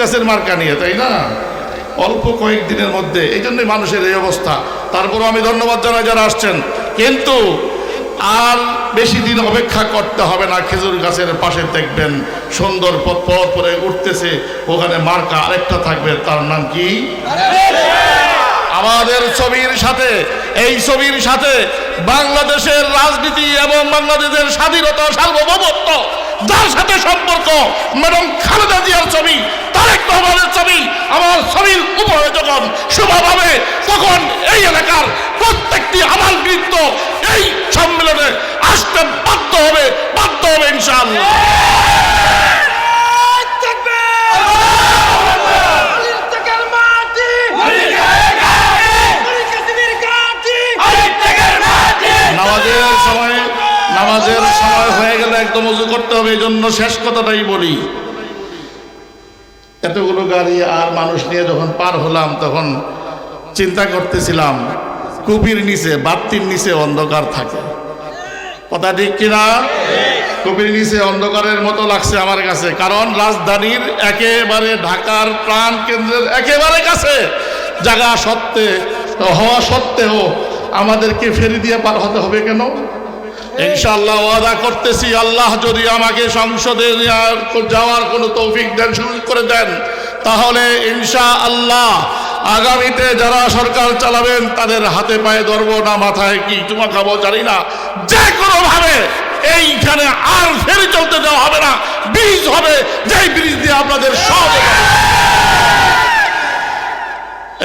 গাছের মার্কা নিয়ে তাই না অল্প কয়েকদিনের মধ্যে এই জন্যই মানুষের এই অবস্থা তারপরও আমি ধন্যবাদ জানাই যারা আসছেন কিন্তু আর বেশি দিন অপেক্ষা করতে হবে না খেজুর গাছের পাশে দেখবেন সুন্দর পথ করে উঠতেছে ওখানে মার্কা আরেকটা থাকবে তার নাম কি আমাদের ছবির সাথে, এই ছবির সাথে বাংলাদেশের রাজনীতি এবং বাংলাদেশের স্বাধীনতা সার্বভৌমত্ব, যার সাথে সম্পর্ক, ম্যাডাম খালেদা জিয়ার ছবি, তারেক রহমানের ছবি, আমার ছবির উপরে যখন শোভা তখন এই এলাকার প্রত্যেকটি আমার নৃত্য এই সম্মেলনে আসতে বাধ্য হবে বাধ্য হবে ইনশাআল্লাহ। নামাজের সময় হয়ে গেলে একদম উজু করতে হবে এই জন্য শেষ কথাটাই বলি। এতগুলো গাড়ি আর মানুষ নিয়ে যখন পার হলাম, তখন চিন্তা করতেছিলাম, কুপির নিচে বাত্তির নিচে অন্ধকার থাকে। কথা ঠিক কিনা? কুপির নিচে অন্ধকারের মতো লাগছে আমার কাছে, কারণ রাজধানীর একেবারে ঢাকার প্রাণ কেন্দ্রের একেবারে কাছে। জায়গা সত্ত্বে, হওয়া সত্ত্বেও আমাদেরকে ফেরি দিয়ে পার হতে হবে কেন? ইনশাআল্লাহ ওয়াদা করতেছি, আল্লাহ যদি আমাকে সংসদে যাওয়ার কোনো তৌফিক দেন, সুযোগ করে দেন, তাহলে ইনশা আল্লাহ আগামীতে যারা সরকার চালাবেন, তাদের হাতে পায়ে ধরবো না, মাথায় কি চুমা খাব জানি না। যে কোনো ভাবে এইখানে আর ফেরি চলতে দেওয়া হবে না, ব্রিজ হবে, যেই ব্রিজ দিয়ে আপনাদের সব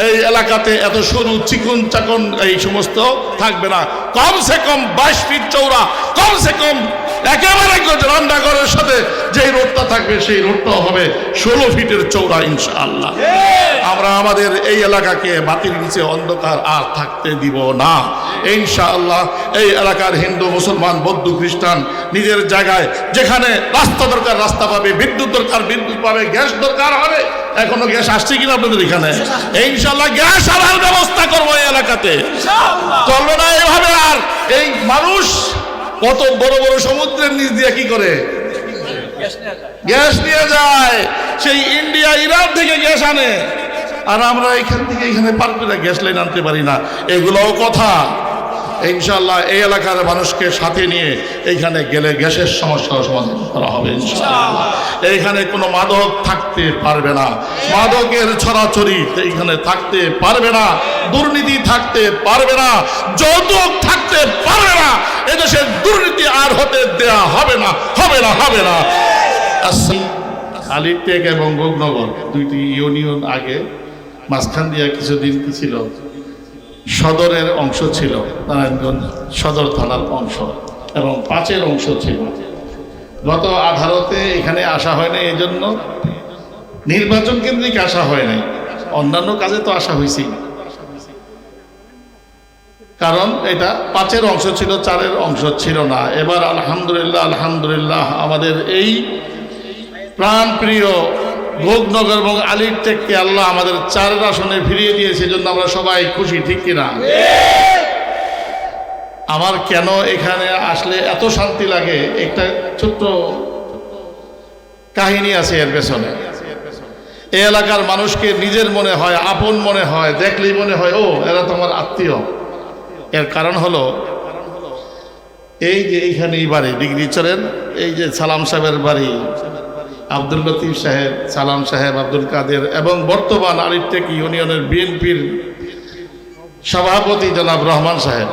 এই এলাকাতে এত সরু চিকন চাকন এই সমস্ত থাকবে না। কমসে কম বাইশ ফিট চৌড়া কমসে কম একেবারে রান্নাঘরের সাথে যে রোডটা থাকবে সেই রোডটাও হবে ষোলো ফিটের চৌড়া ইনশাআল্লাহ। আমরা আমাদের এই এলাকাকে বাতিল নিচে অন্ধকার আর থাকতে দিব না। ইনশাআল্লাহ এই এলাকার হিন্দু মুসলমান বৌদ্ধ খ্রিস্টান নিজের জায়গায় যেখানে রাস্তা দরকার রাস্তা পাবে বিদ্যুৎ দরকার বিদ্যুৎ পাবে গ্যাস দরকার হবে এখনও গ্যাস আসছে কিনা আপনাদের এখানে? ইনশাল্লাহ গ্যাস আনার ব্যবস্থা করব এই এলাকাতে। চলবে না এইভাবে আর। এই মানুষ কত বড় বড় সমুদ্রের নিচ দিয়ে কি করে? গ্যাস নিয়ে যায়। সেই ইন্ডিয়া, ইরান থেকে গ্যাস আনে। আর আমরা এখান থেকে এখানে পারবে না, গ্যাস লাইন আনতে পারি না। এগুলোও কথা। ইনশাল্লাহ এই এলাকার মানুষকে সাথে নিয়ে এইখানে গেলে গ্যাসের সমস্যার সমাধান করা হবে এইখানে কোনো মাদক থাকতে পারবে না। মাদকের ছড়াছড়ি এইখানে থাকতে পারবে না। দুর্নীতি থাকতে পারবে না। যৌতুক থাকতে পারবে না। এদেশে দুর্নীতি আর হতে দেয়া হবে না হবে না হবে না। আলিটেক এবং গোগনগর দুইটি ইউনিয়ন আগে, মাঝখান দিয়ে কিছুদিন কি ছিল। সদরের অংশ ছিল নারায়ণগঞ্জ সদর থানার অংশ এবং পাঁচের অংশ ছিল। গত আঠারোতে এখানে আসা হয় না এই জন্য নির্বাচন কেন্দ্রিক আসা হয় নাই। অন্যান্য কাজে তো আসা হয়েছেই কারণ এটা পাঁচের অংশ ছিল, চারের অংশ ছিল না। এবার আলহামদুলিল্লাহ আলহামদুলিল্লাহ আমাদের এই প্রাণপ্রিয় ভোগনগর এবং আলির টেককে আল্লাহ আমাদের চারের আসনে ফিরিয়ে দিয়েছে জন্য আমরা সবাই খুশি, ঠিক কিনা? আমার কেন এখানে আসলে এত শান্তি লাগে? একটা ছোট্ট কাহিনী আছে এর পেছনে। এই এলাকার মানুষকে নিজের মনে হয়, আপন মনে হয়, দেখলেই মনে হয়, ও, এরা তোমার আত্মীয়। এর কারণ হলো, এই যে এইখানেই বাড়ি, ডিগ্রি চলেন, এই যে সালাম সাহেবের বাড়ি আব্দুল লতিফ সাহেব, সালাম সাহেব, আব্দুল কাদের এবং বর্তমান আলিটেক ইউনিয়নের বিএনপির সভাপতি জনাব রহমান সাহেব।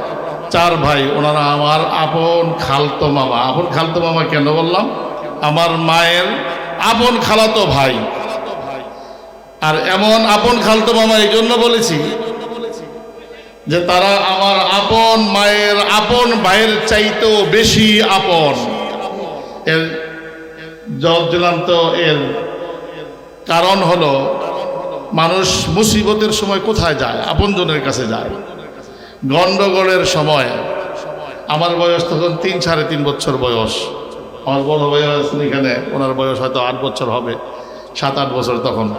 চার ভাই, ওনারা আমার আপন খালতো মামা। আপন খালতো মামা কেন বললাম? আমার মায়ের আপন খালাতো ভাই। আর এমন আপন খালতো মামা এই জন্য বলেছি যে তারা আমার আপন মায়ের আপন ভাইয়ের চাইতেও বেশি আপন। এর জব জলান্ত এর কারণ হলো, মানুষ মুসিবতের সময় কোথায় যায়? আপনজনের কাছে যায়। গন্ডগোলের সময়। আমার বয়স তখন তিন, সাড়ে তিন বছর বয়স। আমার বড় বয়স এখানে, ওনার বয়স হয়তো আট বছর হবে, সাত, আট বছর তখন।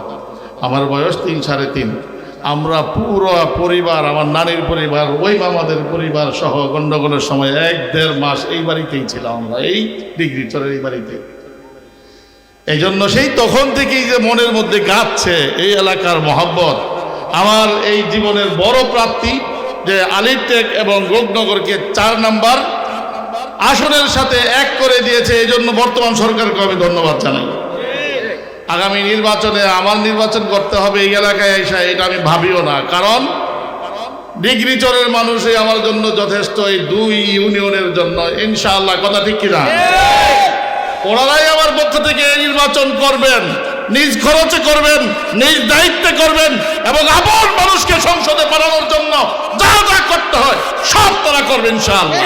আমার বয়স তিন, সাড়ে তিন। আমরা পুরো পরিবার, আমার নানির পরিবার, ওই মামাদের পরিবার সহ গন্ডগোলের সময় এক দেড় মাস এই বাড়িতেই ছিলাম আমরা, এই ডিগ্রি চলের এই বাড়িতে। এই জন্য সেই তখন থেকেই যে মনের মধ্যে গাচ্ছে এই এলাকার মহাব্বত, আমার এই জীবনের বড় প্রাপ্তি যে আলিটেক এবং রূপনগরকে চার নাম্বার আসনের সাথে এক করে দিয়েছে এই জন্য বর্তমান সরকারকে আমি ধন্যবাদ জানাই। আগামী নির্বাচনে আমার নির্বাচন করতে হবে এই এলাকায় এসে, এটা আমি ভাবিও না। কারণ ডিগ্রি চরের মানুষই আমার জন্য যথেষ্ট এই দুই ইউনিয়নের জন্য। ইনশাআল্লাহ, কথা ঠিক কিনা? ওনারাই আমার পক্ষ থেকে নির্বাচন করবেন, নিজ খরচে করবেন, নিজ দায়িত্বে করবেন এবং আপন মানুষকে সংসদে পাঠানোর জন্য যা যা করতে হয় সব তারা করবেন ইনশাআল্লাহ।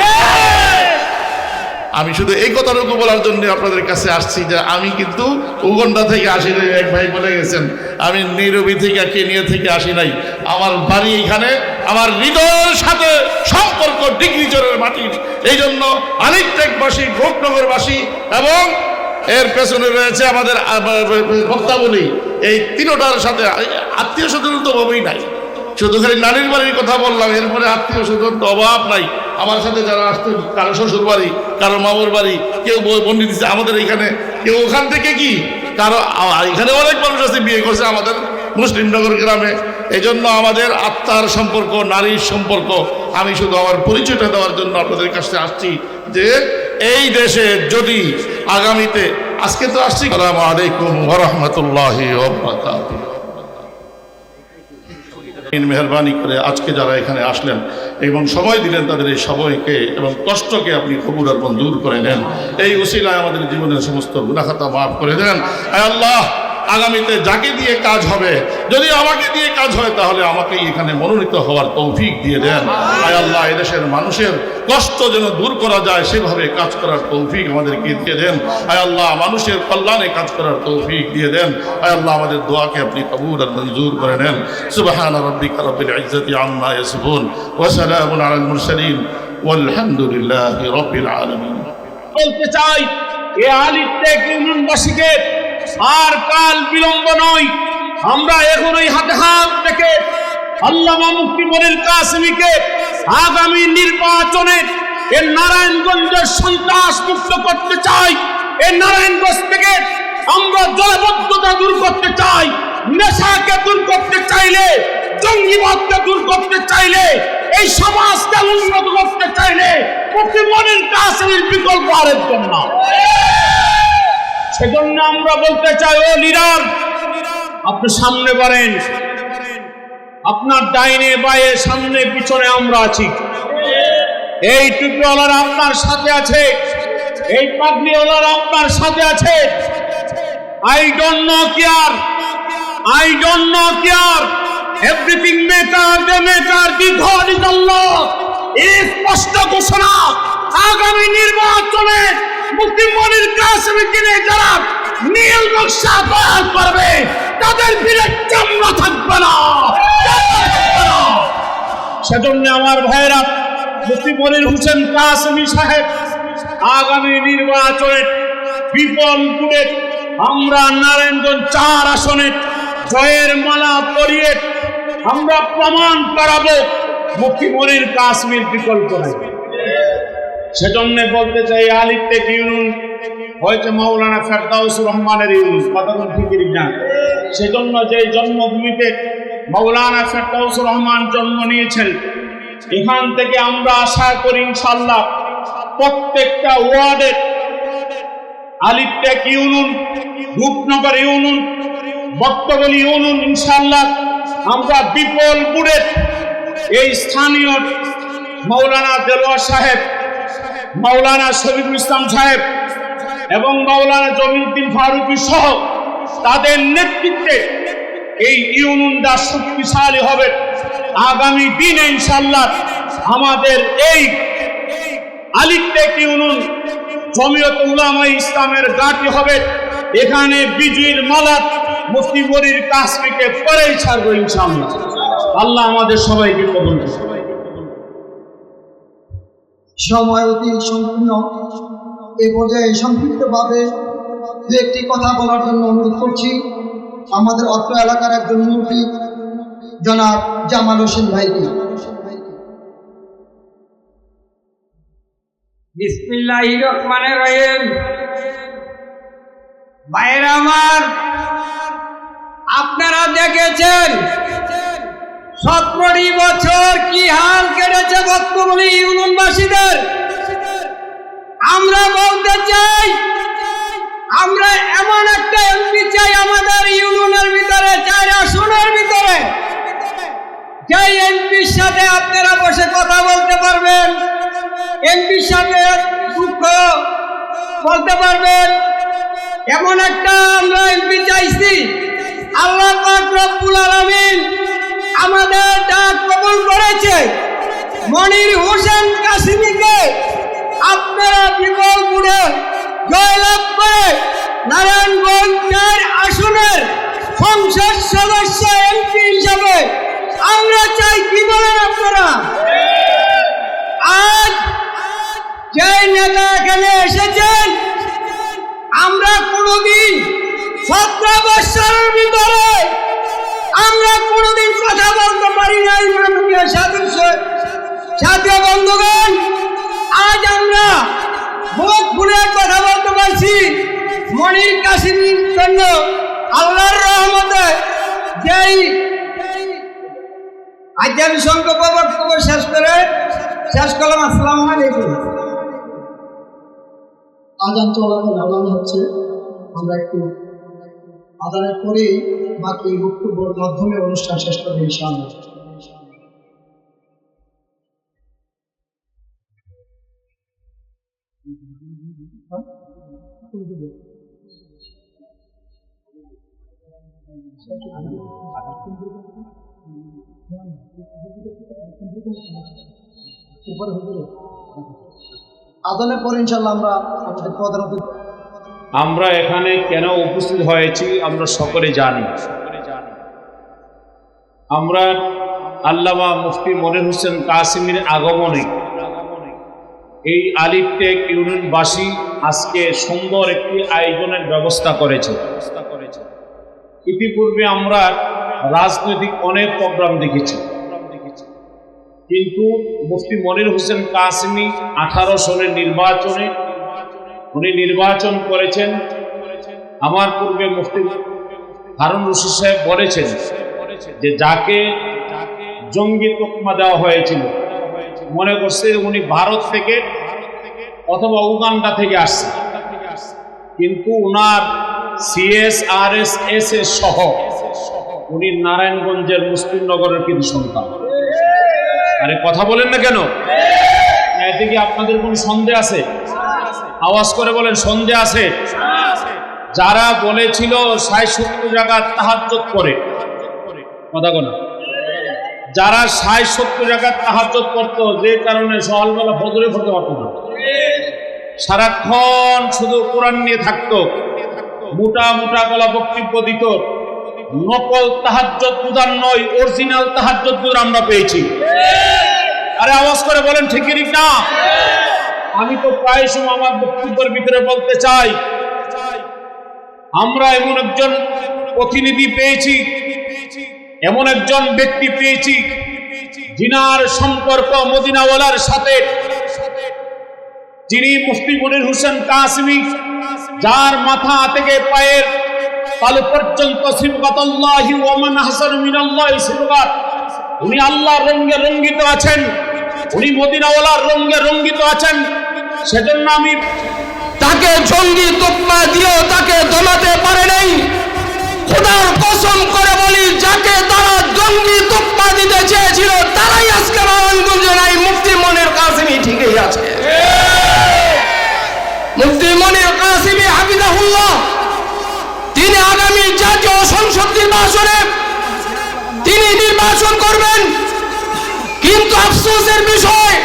আমি শুধু এই কথাটুকু বলার জন্য আপনাদের কাছে আসছি যে আমি কিন্তু উগন্ডা থেকে আসি নাই, এক ভাই বলে গেছেন, আমি নিরবি থেকে কেনিয়া থেকে আসি নাই। আমার বাড়ি এখানে আমার হৃদয়ের সাথে সম্পর্ক ডিগ্রিচরের মাটির। এই জন্য আলিকটেকবাসী ভোগনগরবাসী এবং এর পেছনে রয়েছে আমাদের বক্তাবলী এই তিনোটার সাথে আত্মীয় স্বজন তো অভাবই নাই। শুধু খালি নানির বাড়ির কথা বললাম, এরপরে আত্মীয় স্বজন তো অভাব নাই। আমার সাথে যারা আসতো, কারও শ্বশুর বাড়ি, কারও মামুর বাড়ি, কেউ বন্ডি দিচ্ছে আমাদের এখানে। কেউ ওখান থেকে কি? কারও এখানে অনেক মানুষ আছে, বিয়ে করছে আমাদের মুসলিমনগর গ্রামে। এই জন্য আমাদের আত্মার সম্পর্ক, নারীর সম্পর্ক, আমি শুধু আমার পরিচয়টা দেওয়ার জন্য আপনাদের কাছে আসছি যে এই দেশে যদি আগামীতে, আজকে তো আসছি, আসসালামু আলাইকুম ওরহমতুল্লাহি মেহরবানি করে আজকে যারা এখানে আসলেন এবং সময় দিলেন তাদের এই সময়কে এবং কষ্টকে আপনি কবুল আর মঞ্জুর করে নেন। এই উসিলায় আমাদের জীবনের সমস্ত গুণাখাতা মাফ করে দেন। আল্লাহ আগামীতে যাকে দিয়ে কাজ হবে, যদি আমাকে দিয়ে কাজ হয়, তাহলে আমাকে এখানে মনোনীত হওয়ার তৌফিক দিয়ে দেন। আয় আল্লাহ, এদেশের মানুষের কষ্ট যেন দূর করা যায়, সেভাবে কাজ করার তৌফিক আমাদেরকে দিয়ে দেন। আয় আল্লাহ, মানুষের কল্যাণে কাজ করার তৌফিক দিয়ে দেন। আয় আল্লাহ, আমাদের দোয়াকে আপনি কবুল আর মঞ্জুর করে নেন। সুবহান রাব্বিকা রাব্বিল ইজ্জাতি আম্মা ওয়া আলাল মুরসালিন। ওয়ালহামদুলিল্লাহি রাব্বিল আলামিন। বলতে চাই, এ আলিটেক ইউনিয়নবাসীকে আর কাল বিলম্ব নয়। আমরা এখনই হাতে হাত রেখে আল্লামা মুক্তি মনির কাসমিকে আগামী নির্বাচনে এ নারায়ণগঞ্জের সন্ত্রাস মুক্ত করতে চাই। এ নারায়ণগঞ্জ থেকে আমরা জলবদ্ধতা দূর করতে চাই। নেশাকে দূর করতে চাইলে, জঙ্গিবাদকে দূর করতে চাইলে, এই সমাজকে উন্নত করতে চাইলে মুক্তি মনির কাসমির বিকল্প আরেকজন না। সেজন্য আমরা বলতে চাই, ও লিডার আপনি সামনে বাড়েন। আপনার ডাইনে বায়ে সামনে পিছনে আমরা আছি। এই টুপিওয়ালারা আপনার সাথে আছে। এই পাগড়িওয়ালারা আপনার সাথে আছে। I don't know care, I don't know care. Everything maker the maker the God is Allah এই স্পষ্ট ঘোষণা আগামী নির্বাচনে মুক্তিমনির কাশ্মীর কিনে যারা নীল নকশা তৈরি করবে তাদের ফিরে চামড়া থাকবে না। সেজন্য আমার ভাইরা মুফতি মনির হোসেন কাসমি সাহেব, আগামী নির্বাচনে বিপল বুড়ে আমরা নারায়ণগঞ্জ চার আসনে জয়ের মালা পরিয়ে আমরা প্রমাণ করাবো মুফতি মনির কাশ্মীর বিকল্প নাই সেজন্য বলতে চাই আলিটেক ইউনিয়ন হয়েছে মাওলানা ফেরদাউসুর রহমানের ইউনিয়ন কথা কোন ঠিক না। সেজন্য যে জন্মভূমিতে মাওলানা ফেরদাউসুর রহমান জন্ম নিয়েছেন, এখান থেকে আমরা আশা করি ইনশাল্লাহ প্রত্যেকটা ওয়ার্ডের আলিটেক ইউনুন রূপনগর ইউনুন বক্তবলী ইউনুন ইনশাল্লাহ আমরা বিপল এই স্থানীয় মৌলানা দেলোয়ার সাহেব মাওলানা শরীফুল ইসলাম সাহেব এবং মাওলানা জমিউদ্দিন ফারুকি সহ তাদের নেতৃত্বে এই ইউনুনটা শক্তিশালী হবে। আগামী দিনে ইনশাল্লাহ আমাদের এই আলিটেক ইউনুন জমিয়ত উলামা ইসলামের গাটি হবে। এখানে বিজয়ীর মালাত মুফতি বরির কাশ্মীরকে পরেই ছাড়বো ইনশাল্লাহ আল্লাহ আমাদের সবাইকে কবুল করুন। সময় অতি সম্পূর্ণ। এ পর্যায়ে সংক্ষিপ্তভাবে দু একটি কথা বলার জন্য অনুরোধ করছি। আমাদের অত্র এলাকার একজন মুরব্বী, জনাব জামাল হোসেন ভাইকে। রহমানির রহিম। আমার, আপনারা দেখেছেন সতেরোটি বছর কি হাল কেটেছে বর্তমানে ইউনিয়নবাসীদের? আমরা বলতে চাই, আমরা এমন একটা এমপি চাই আমাদের ইউনিয়নের ভিতরে, চার আসনের ভিতরে। যে এমপির সাথে আপনারা বসে কথা বলতে পারবেন, এমপির সাথে দুঃখ বলতে পারবেন, এমন একটা আমরা এমপি চাইছি। আল্লাহ পাক রব্বুল আলামিন আমাদের ডাক কবুল করেছে। মনির হোসেন কাসিমিকে আপনারা বিপুল গুণে জয়লাভ করে নারায়ণগঞ্জ চার আসনের সংসদ সদস্য এমপি হিসাবে আমরা চাই কি বলেন আপনারা? আজ যে নেতা এখানে এসেছেন, আমরা কোনোদিন সতেরো বৎসরের ভিতরে আমরা কোনোদিন কথা বলতে পারি নাই সাথে বন্ধুগণ, আজ আমরা মুখ খুলে কথা বলতে পারছি। মনির কাশিনীর জন্য আল্লাহর রহমতে যেই আজ আমি সংকল্প বক্তব্য শেষ করে শেষ করলাম, আসসালামু আলাইকুম। আজান চলাকালীন আজান হচ্ছে। আমরা একটু আজানের পরেই বাকি বক্তব্যের মাধ্যমে অনুষ্ঠান শেষ করব ইনশাআল্লাহ। আজানের পরে ইনশাআল্লাহ আমরা আমাদের অতিথি আমরা এখানে কেন উপস্থিত হয়েছি, আমরা সকলে জানি। আমরা আল্লামা মুফতি মনির হোসেন কাসিমের আগমনে এই আলিপটেক ইউনিয়নবাসী আজকে সুন্দর একটি আয়োজনের ব্যবস্থা করেছে। ইতিপূর্বে আমরা রাজনৈতিক অনেক প্রোগ্রাম দেখেছি। কিন্তু মুফতি মনির হোসেন কাসিমি আঠারো সনের নির্বাচনে উনি নির্বাচন করেছেন। আমার পূর্বে মুফতি হারুন রশিদ সাহেব বলেছেন যে যাকে জঙ্গি তকমা দেওয়া হয়েছিল, মনে করছে উনি ভারত থেকে অথবা উগান্ডা থেকে আসছে কিন্তু উনার সিএসআরএস এস এস সহ উনি নারায়ণগঞ্জের মুসলিমনগরের কিন্তু সন্তান। আরে কথা বলেন না কেন? এতে কি আপনাদের কোনো সন্দেহ আছে? আওয়াজ করে বলেন, সন্ধে আছে। যারা বলেছিল ষাট সত্তর জায়গা তাহাজ্জত করে। কথা কোনা যারা ষাট সত্তর জায়গা তাহাজ্জত করতো, যে কারণে সকালবেলা ফজরে পড়তে পারতো না। সারাক্ষণ শুধু কোরআন নিয়ে থাকতো। মোটা মোটা গলা বক্তব্য দিত। নকল তাহাজ্জত গুদার নয়, অরিজিনাল তাহাজ্জত আমরা পেয়েছি। আরে আওয়াজ করে বলেন ঠিকই ঠিক না? আমি তো প্রায় সময় আমার বক্তব্যের ভিতরে বলতে চাই, আমরা এমন একজন প্রতিনিধি পেয়েছি, এমন একজন ব্যক্তি পেয়েছি, জিনার সম্পর্ক মদিনাওয়ালার সাথে, যিনি মুফতি মনির হোসেন কাসমি, যার মাথা থেকে পায়ের তালু পর্যন্ত সিবগাতাল্লাহি ওয়া মান হাসান মিনাল্লাহি সিবগাত উনি আল্লাহর রঙে রঙ্গিত আছেন। উনি মদিনাওয়ালার রঙে রঙ্গিত আছেন। সেজন্য আমি তাকে জঙ্গি তোকমা দিয়েও তাকে দমাতে পারে নাই। খোদার কসম করে বলি, যাকে তারা জঙ্গি তোকমা দিতে চেয়েছিল, তারাই আজকে নারায়ণগঞ্জে নাই। মুফতি মনির কাসিমি ঠিকই আছে। মুফতি মনির কাসিমি হাফিজাহুল্লাহ, তিনি আগামী জাতীয় সংসদ নির্বাচনে তিনি নির্বাচন করবেন। কিন্তু আফসোসের বিষয়,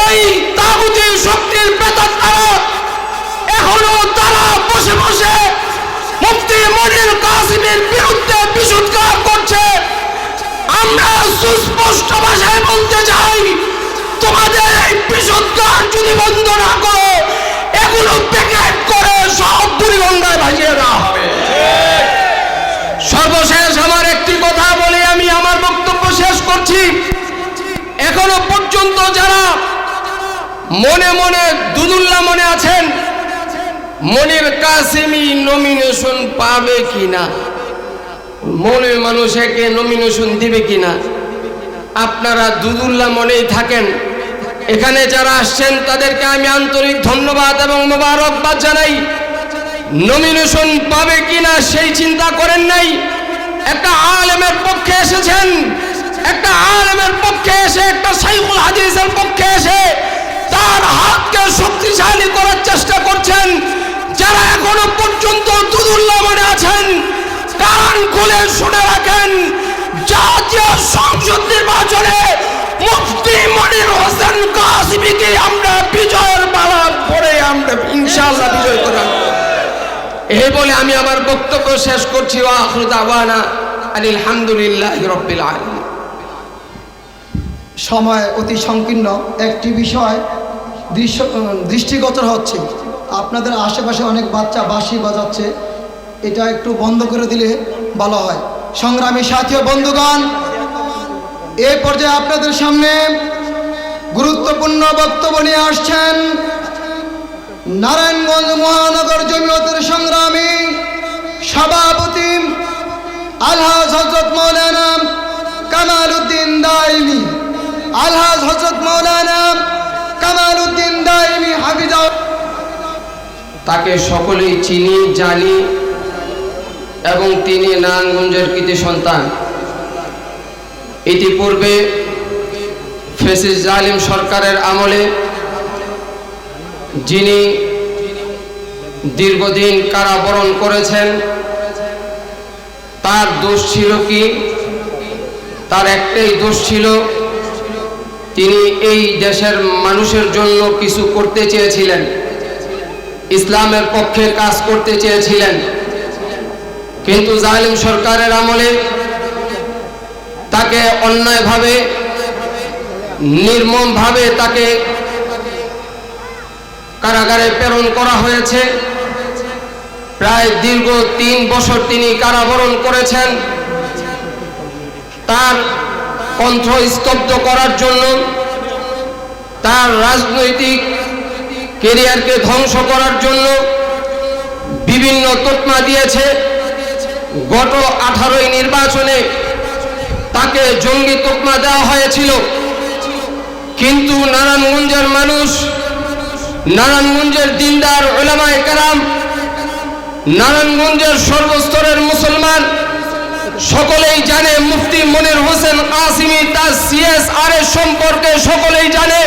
ওই তাগুতি শক্তির বেতন এখনও তারা বসে বসে মুফতি মনির কাসিমের বিরুদ্ধে বিশুদ্ধার করছে। আমরা সুস্পষ্ট ভাষায় বলতে চাই, তোমাদের এই বিশুদ্ধার যদি বন্ধ না করো, এগুলো প্যাকেট করে সব বুড়িগঙ্গায় ভাসিয়ে দেওয়া হবে সর্বশেষ আমার একটি কথা বলে আমি আমার বক্তব্য শেষ করছি এখনও পর্যন্ত যারা মনে মনে দুদুল্লা মনে আছেন, মনির কাসিমি নমিনেশন পাবে কিনা? মনের মানুষ একে নমিনেশন দিবে কিনা? আপনারা দুদুল্লা মনেই থাকেন। এখানে যারা আসছেন, তাদেরকে আমি আন্তরিক ধন্যবাদ এবং মোবারকবাদ জানাই। নমিনেশন পাবে কিনা সেই চিন্তা করেন নাই। একটা আলেমের পক্ষে এসেছেন। একটা আলেমের পক্ষে এসে, একটা সাইকুল হাদিসের পক্ষে এসে তার হাতকে শক্তিশালী করার চেষ্টা করছেন। যারা এখনও পর্যন্ত দুদুল্লাহ মনে আছেন, কান খুলে শুনে রাখেন, জাতীয় সংসদ নির্বাচনে মুফতি মনির হোসেন কাসিমিকে আমরা বিজয়ের মালা পরে আমরা ইনশাআল্লাহ বিজয় করাব এই বলে আমি আমার বক্তব্য শেষ করছি। ও আখরু দাওয়ানা আলহামদুলিল্লাহ রব্বিল আলামিন। সময় অতি সংকীর্ণ একটি বিষয় দৃশ্য দৃষ্টিগোচর হচ্ছে। আপনাদের আশেপাশে অনেক বাচ্চা বাঁশি বাজাচ্ছে। এটা একটু বন্ধ করে দিলে ভালো হয়। সংগ্রামী সাথী ও বন্ধুগণ এই পর্যায়ে আপনাদের সামনে গুরুত্বপূর্ণ বক্তব্য নিয়ে আসছেন নারায়ণগঞ্জ মহানগর জমিয়তের সংগ্রামী সভাপতি আলহাজ আলহাজ হজরত মৌলানা কামাল উদ্দিন দাইমি হাফিজা তাকে সকলেই চিনি, জানি এবং তিনি নারায়ণগঞ্জের কৃতি সন্তান। ইতিপূর্বে ফেসিস জালিম সরকারের আমলে যিনি দীর্ঘদিন কারাবরণ করেছেন, তার দোষ ছিল কি? তার একটাই দোষ ছিল তিনি এই দেশের মানুষের জন্য কিছু করতে চেয়েছিলেন। ইসলামের পক্ষে কাজ করতে চেয়েছিলেন। কিন্তু জালিম সরকারের আমলে তাকে অন্যায়ভাবে, নির্মমভাবে তাকে কারাগারে প্রেরণ করা হয়েছে। প্রায় দীর্ঘ তিন বছর তিনি কারাবরণ করেছেন। তার কণ্ঠ স্তব্ধ করার জন্য তার রাজনৈতিক কেরিয়ারকে ধ্বংস করার জন্য বিভিন্ন তোতমা দিয়েছে। গত আঠারোই নির্বাচনে তাকে জঙ্গি তোতমা দেওয়া হয়েছিল। কিন্তু নারায়ণগঞ্জের মানুষ, নারায়ণগঞ্জের দিনদার ওলামায় কালাম নারায়ণগঞ্জের সর্বস্তরের মুসলমান সকলেই জানে মুফতি মনির হোসেন কাসিমি তার সিএসআর এর সম্পর্কে সকলেই জানে।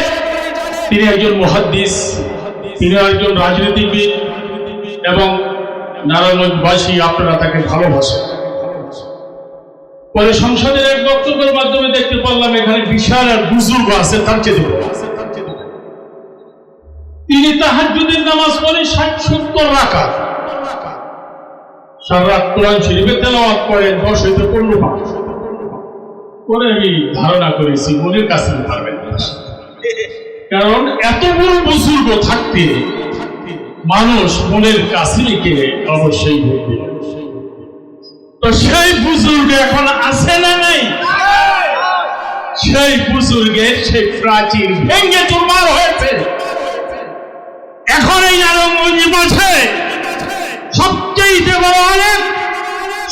তিনি একজন মহাদ্দিস, তিনি একজন রাজনীতিবিদ এবং নারায়ণগঞ্জবাসী, আপনারা তাকে ভালোবাসেন। পরে সংসদের এক বক্তব্যের মাধ্যমে দেখতে পারলাম এখানে বিশাল আর বুজুর্গ আছে, তার চেয়ে। তিনি তাহাজ্জুদের নামাজ পড়ে ষাট সত্তর রাখা সারা কোরআন তেলাওয়াত করেন দশ হইতে পনেরো করে আমি ধারণা করেছি কাছে পারবেন কারণ এত বড় বুজুর্গ থাকতে মানুষ মনের কাছিকে অবশ্যই ভোট তো সেই বুজুর্গ এখন আছে না নাই? সেই বুজুর্গের সেই প্রাচীর ভেঙ্গে চুরমার হয়েছে। এখন এই নারায়ণগঞ্জ মাঠে সবচেয়ে বড় আলেম,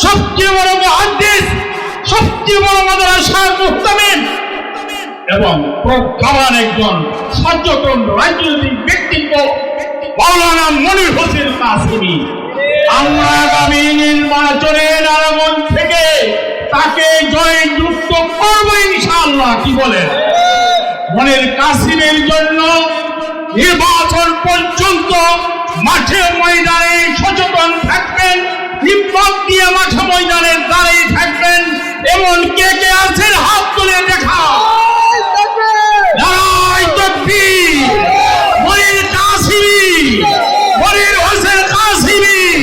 সবচেয়ে বড় মহাদ্দিস, সবচেয়ে বড় মাদ্রাসার মুহতামিম এবং প্রজ্ঞাবান একজন সচেতন রাজনৈতিক ব্যক্তিত্ব মৌলানা মনির হোসেন কাসিমি। আমরা আগামী নির্বাচনে নারায়ণগঞ্জ থেকে তাকে জয় যুক্ত করব ইনশাআল্লাহ, কি বলেন? মনের কাসিমের জন্য নির্বাচন পর্যন্ত মাঠে ময়দানে সচেতন থাকবেন বিপ্লব দিয়ে মাঠে ময়দানে দাঁড়িয়ে থাকবেন। এমন কে কে আছেন? হাত তুলে দেখা। তকবীর।